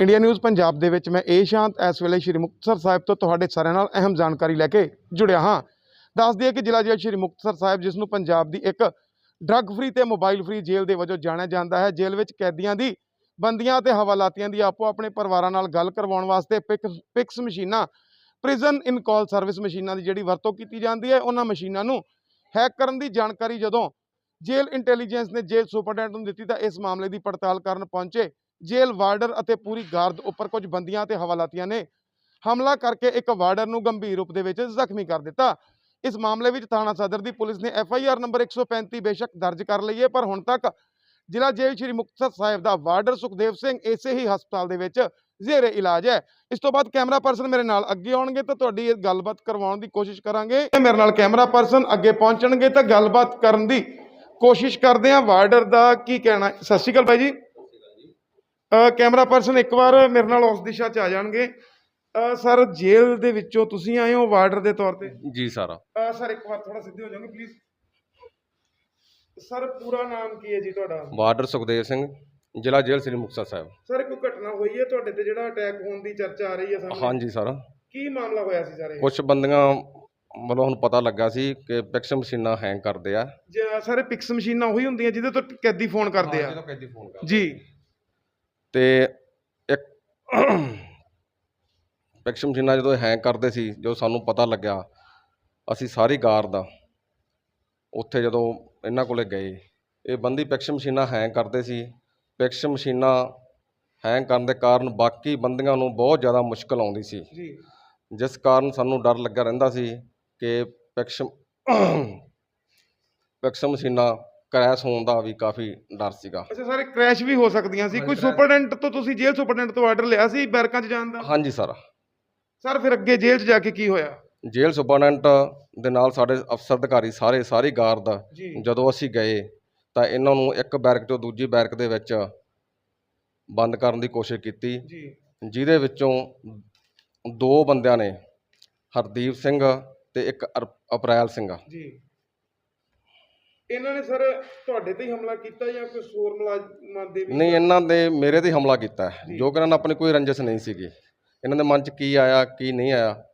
India news Punjab ਦੇ ਵਿੱਚ ਮੈਂ ਇਹ ਸ਼ਾਂਤ ਇਸ ਵੇਲੇ ਸ਼੍ਰੀ ਮੁਕਤਸਰ ਸਾਹਿਬ ਤੋਂ ਤੁਹਾਡੇ ਸਾਰਿਆਂ ਨਾਲ ਅਹਿਮ ਜਾਣਕਾਰੀ ਲੈ ਕੇ ਜੁੜਿਆ ਹਾਂ। ਦੱਸ ਦਈਏ ਕਿ ਜ਼ਿਲ੍ਹਾ ਜੇਲ੍ਹ ਸ਼੍ਰੀ ਮੁਕਤਸਰ ਸਾਹਿਬ, ਜਿਸ ਨੂੰ ਪੰਜਾਬ ਦੀ ਇੱਕ ਡਰੱਗ ਫ੍ਰੀ ਤੇ ਮੋਬਾਈਲ ਫ੍ਰੀ ਜੇਲ੍ਹ ਦੇ ਵਜੋਂ ਜਾਣਿਆ ਜਾਂਦਾ ਹੈ, ਜੇਲ੍ਹ ਵਿੱਚ ਕੈਦੀਆਂ ਦੀ ਬੰਦੀਆਂ ਤੇ ਹਵਾਲਾਤੀਆਂ ਦੀ ਆਪੋ ਆਪਣੇ ਪਰਿਵਾਰਾਂ ਨਾਲ ਗੱਲ ਕਰਵਾਉਣ ਵਾਸਤੇ ਪਿਕਸ ਪਿਕਸ ਮਸ਼ੀਨਾਂ ਪ੍ਰਿਜ਼ਨ ਇਨ ਕਾਲ ਸਰਵਿਸ ਮਸ਼ੀਨਾਂ ਦੀ ਜਿਹੜੀ ਵਰਤੋਂ ਕੀਤੀ ਜਾਂਦੀ ਹੈ, ਉਹਨਾਂ ਮਸ਼ੀਨਾਂ ਨੂੰ ਹੈਕ ਕਰਨ ਦੀ ਜਾਣਕਾਰੀ ਜਦੋਂ ਜੇਲ੍ਹ ਇੰਟੈਲੀਜੈਂਸ ਨੇ ਜੇਲ੍ਹ ਸੁਪਰਡੈਂਟ ਨੂੰ ਦਿੱਤੀ ਤਾਂ ਇਸ ਮਾਮਲੇ ਦੀ ਪੜਤਾਲ ਕਰਨ ਪਹੁੰਚੇ। ਜੇਲ੍ਹ ਵਾਰਡਰ ਅਤੇ ਪੂਰੀ ਗਾਰਦ ਉੱਪਰ ਕੁਝ ਬੰਦੀਆਂ ਤੇ ਹਵਾਲਾਤੀਆਂ ਨੇ। ਹਮਲਾ ਕਰਕੇ ਇੱਕ ਵਾਰਡਰ ਨੂੰ ਗੰਭੀਰ ਰੂਪ ਦੇ ਵਿੱਚ ਜ਼ਖਮੀ ਕਰ ਦਿੱਤਾ। ਇਸ ਮਾਮਲੇ ਵਿੱਚ ਥਾਣਾ ਸਦਰ ਦੀ ਪੁਲਿਸ ਨੇ ਐਫ ਆਈ ਆਰ ਨੰਬਰ 135 ਬੇਸ਼ੱਕ ਦਰਜ ਕਰ ਲਈ ਹੈ, ਪਰ ਹੁਣ ਤੱਕ ਜ਼ਿਲ੍ਹਾ ਜੇਲ੍ਹ ਸ਼੍ਰੀ ਮੁਕਤਸਰ ਸਾਹਿਬ ਦਾ ਵਾਰਡਰ ਸੁਖਦੇਵ ਸਿੰਘ ਇਸੇ ਹੀ ਹਸਪਤਾਲ ਦੇ ਵਿੱਚ ਜ਼ੇਰੇ ਇਲਾਜ ਹੈ। ਇਸ ਤੋਂ ਬਾਅਦ ਕੈਮਰਾ ਪਰਸਨ ਮੇਰੇ ਨਾਲ ਅੱਗੇ ਆਉਣਗੇ ਤਾਂ ਤੁਹਾਡੀ ਇਹ ਗੱਲਬਾਤ ਕਰਵਾਉਣ ਦੀ ਕੋਸ਼ਿਸ਼ ਕਰਾਂਗੇ। ਮੇਰੇ ਨਾਲ ਕੈਮਰਾ ਪਰਸਨ ਅੱਗੇ ਪਹੁੰਚਣਗੇ ਤਾਂ ਗੱਲਬਾਤ ਕਰਨ ਦੀ ਕੋਸ਼ਿਸ਼ ਕਰਦੇ ਹਾਂ। ਵਾਰਡਰ ਦਾ ਕੀ ਕਹਿਣਾ? ਸਤਿ ਸ਼੍ਰੀ ਅਕਾਲ ਭਾਈ ਜੀ। ਕੈਮਰਾ ਪਰਸਨ ਇੱਕ ਵਾਰ ਮੇਰੇ ਨਾਲ ਉਸ ਦਿਸ਼ਾ 'ਚ ਆ ਜਾਣਗੇ। ਸਰ ਜੇਲ੍ਹ ਦੇ ਵਿੱਚੋਂ ਤੁਸੀਂ ਆਏ ਹੋ ਵਾਰਡਰ ਦੇ ਤੌਰ ਤੇ? ਜੀ ਸਰ। ਸਰ ਇੱਕ ਵਾਰ ਥੋੜਾ ਸਿੱਧੇ ਹੋ ਜਾਓਗੇ ਪਲੀਜ਼ ਸਰ ਪੂਰਾ ਨਾਮ ਕੀ ਹੈ ਜੀ ਤੁਹਾਡਾ? ਬਾਰਡਰ ਸੁਖਦੇਵ ਸਿੰਘ ਜ਼ਿਲ੍ਹਾ ਜੇਲ੍ਹ ਸ੍ਰੀ ਮੁਕਤਸਰ ਸਾਹਿਬ। ਸਰ ਕੋਈ ਘਟਨਾ ਹੋਈ ਹੈ ਤੁਹਾਡੇ ਤੇ ਜਿਹੜਾ ਅਟੈਕ ਹੋਣ ਦੀ ਚਰਚਾ ਆ ਰਹੀ ਹੈ ਸਾਹਮਣੇ? ਹਾਂਜੀ ਸਰ। ਕੀ ਮਾਮਲਾ ਹੋਇਆ ਸੀ ਸਰ ਕੁਝ ਬੰਦੀਆਂ ਮਤਲਬ ਹੁਣ ਪਤਾ ਲੱਗਾ ਸੀ ਕਿ ਪਿਕਸ ਮਸ਼ੀਨਾਂ ਹੈਂਗ ਕਰਦੇ ਆ। ਜ- ਸਾਰੇ ਪਿਕਸ ਮਸ਼ੀਨਾਂ ਉਹੀ ਹੁੰਦੀਆਂ ਜਿਹਦੇ ਤੋਂ ਕੈਦੀ ਫੋਨ ਕਰਦੇ ਆ। ਕੈਦੀ ਫੋਨ ਕਰਦੇ ਜੀ। ਤੇ ਇੱਕ ਪਿਕਸ ਮਸ਼ੀਨਾਂ ਜਦੋਂ ਹੈਂਗ ਕਰਦੇ ਸੀ ਜੋ ਸਾਨੂੰ ਪਤਾ ਲੱਗਿਆ ਅਸੀਂ ਸਾਰੀ ਗਾਰਡ ਦਾ ਉੱਥੇ ਜਦੋਂ ਇਹਨਾਂ ਕੋਲੇ ਗਏ ਇਹ ਬੰਦੀ ਪਿਕਸ ਮਸ਼ੀਨਾਂ ਹੈਂਗ ਕਰਦੇ ਸੀ। ਪਿਕਸ ਮਸ਼ੀਨਾਂ ਹੈਂਗ ਕਰਨ ਦੇ ਕਾਰਨ ਬਾਕੀ ਬੰਦੀਆਂ ਨੂੰ ਬਹੁਤ ਜ਼ਿਆਦਾ ਮੁਸ਼ਕਲ ਆਉਂਦੀ ਸੀ। ਜਿਸ ਕਾਰਨ ਸਾਨੂੰ ਡਰ ਲੱਗਾ ਰਹਿੰਦਾ ਸੀ ਕਿ ਪਿਕਸ ਪਿਕਸ ਮਸ਼ੀਨਾਂ ਕ੍ਰੈਸ਼ ਹੋਣ ਦਾ ਵੀ ਕਾਫੀ ਡਰ ਸੀਗਾ। ਅੱਛਾ ਸਾਰੇ ਕ੍ਰੈਸ਼ ਵੀ ਹੋ ਸਕਦੀਆਂ ਸੀ। ਕੋਈ ਸੁਪਰਡੈਂਟ ਤੋਂ ਤੁਸੀਂ ਜੇਲ੍ਹ ਸੁਪਰਡੈਂਟ ਤੋਂ ਆਰਡਰ ਲਿਆ ਸੀ ਬੈਰਕਾਂ 'ਚ ਜਾਣ ਦਾ? ਹਾਂਜੀ ਸਰ ਸਰ ਫਿਰ ਅੱਗੇ ਜੇਲ੍ਹ 'ਚ ਜਾ ਕੇ ਕੀ ਹੋਇਆ? ਜੇਲ੍ਹ ਸੁਪਰਡੈਂਟ ਦੇ ਨਾਲ ਸਾਡੇ ਅਫਸਰ ਅਧਿਕਾਰੀ ਸਾਰੇ ਸਾਰੀ ਗਾਰਡ ਜੀ। ਜਦੋਂ ਅਸੀਂ ਗਏ ਤਾਂ ਇਹਨਾਂ ਨੂੰ ਇੱਕ ਬੈਰਕ ਤੋਂ ਦੂਜੀ ਬੈਰਕ ਦੇ ਵਿੱਚ ਬੰਦ ਕਰਨ ਦੀ ਕੋਸ਼ਿਸ਼ ਕੀਤੀ। ਜੀ। ਜਿਹਦੇ ਵਿੱਚੋਂ ਦੋ ਬੰਦਿਆਂ ਨੇ ਹਰਦੀਪ ਸਿੰਘ ਤੇ ਇੱਕ ਅਰ- ਅਪ੍ਰੈਲ ਸਿੰਘ। ਜੀ। ਇਹਨਾਂ ਨੇ ਸਰ ਤੁਹਾਡੇ ਤੇ ਹੀ ਹਮਲਾ ਕੀਤਾ ਜਾਂ ਕੋਈ ਹੋਰ ਮੁਲਾਜ਼ਮਾਂ ਦੇ ਵੀ ਨਹੀਂ ਇਹਨਾਂ ਦੇ ਮੇਰੇ ਤੇ ਹਮਲਾ ਕੀਤਾ ਹੈ, ਜੀ। ਕਿ ਇਹਨਾਂ ਨਾਲ ਆਪਣੀ ਕੋਈ ਰੰਜਿਸ਼ ਨਹੀਂ ਸੀਗੀ। ਇਹਨਾਂ ਦੇ ਮਨ 'ਚ ਕੀ ਆਇਆ ਕੀ ਨਹੀਂ ਆਇਆ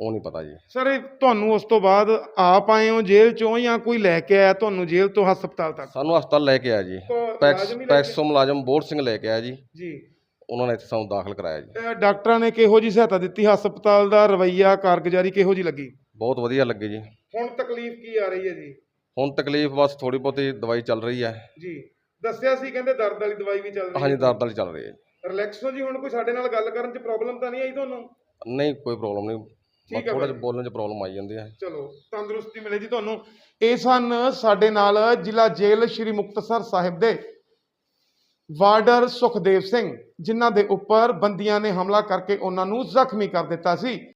ਉਹ ਨਹੀਂ ਪਤਾ ਜੀ। ਸਰ ਇਹ ਤੁਹਾਨੂੰ ਉਸ ਤੋਂ ਬਾਅਦ ਆਪ ਆਏ ਹੋ ਜੇਲ੍ਹ ਚੋਂ ਜਾਂ ਕੋਈ ਲੈ ਕੇ ਆਇਆ ਤੁਹਾਨੂੰ ਜੇਲ੍ਹ ਤੋਂ ਹਸਪਤਾਲ ਤੱਕ? ਸਾਨੂੰ ਹਸਪਤਾਲ ਲੈ ਕੇ ਆਇਆ ਜੀ। ਪੈਕਸ ਮੁਲਾਜ਼ਮ ਹੀ ਲੈ ਕੇ- ਪੈਕਸੋ ਮੁਲਾਜ਼ਮ ਬੋਰ ਸਿੰਘ ਲੈ ਕੇ ਆਇਆ ਜੀ। ਜੀ। ਉਹਨਾਂ ਨੇ ਇੱਥੇ ਸਾਨੂੰ ਦਾਖਲ ਕਰਾਇਆ ਜੀ। ਅਹ ਡਾਕਟਰਾਂ ਨੇ ਕਿਹੋ ਜੀ ਸਹਾਇਤਾ ਦਿੱਤੀ? ਹਸਪਤਾਲ ਦਾ ਰਵੱਈਆ ਕਾਰਗੁਜ਼ਾਰੀ ਕਿਹੋ ਜੀ ਲੱਗੀ? ਬਹੁਤ ਵਧੀਆ ਲੱਗੇ ਜੀ। ਹੁਣ ਤਕਲੀਫ ਕੀ ਆ ਰਹੀ ਹੈ ਜੀ? ਹੁਣ ਤਕਲੀਫ ਬਸ ਥੋੜੀ ਬਹੁਤੀ ਦਵਾਈ ਚੱਲ ਰਹੀ ਹੈ। ਜੀ ਦੱਸਿਆ ਸੀ ਕਹਿੰਦੇ ਦਰਦ ਵਾਲੀ ਦਵਾਈ ਵੀ ਚੱਲ ਰਹੀ ਹਾਂਜੀ ਦਰਦ ਵਾਲੀ ਚੱਲ ਰਹੀ ਹੈ। ਰਿਲੈਕਸ ਹੋ ਜੀ ਹੁਣ ਕੋਈ ਸਾਡੇ ਨਾਲ ਗੱਲ ਕਰਨ 'ਚ ਪ੍ਰੋਬਲਮ ਤਾਂ ਨਹੀਂ ਆਈ ਤੁਹਾਨੂੰ? ਨਹੀਂ ਕੋਈ ਪ੍ਰੋਬਲਮ ਨਹੀਂ। ਠੀਕ ਹੈ ਥੋੜਾ। ਜਿਹਾ ਬੋਲਣ 'ਚ ਪ੍ਰੋਬਲਮ ਆਈ ਜਾਂਦੀ ਹੈ। ਚਲੋ ਤੰਦਰੁਸਤੀ ਮਿਲੇ ਜੀ ਤੁਹਾਨੂੰ। ਇਹ ਸਨ ਸਾਡੇ ਨਾਲ ਜ਼ਿਲ੍ਹਾ ਜੇਲ੍ਹ ਸ਼੍ਰੀ ਮੁਕਤਸਰ ਸਾਹਿਬ ਦੇ ਵਾਰਡਰ ਸੁਖਦੇਵ ਸਿੰਘ ਜਿਨ੍ਹਾਂ ਦੇ ਉੱਪਰ ਬੰਦੀਆਂ ਨੇ ਹਮਲਾ ਕਰਕੇ ਉਹਨਾਂ ਨੂੰ ਜ਼ਖਮੀ ਕਰ ਦਿੱਤਾ ਸੀ।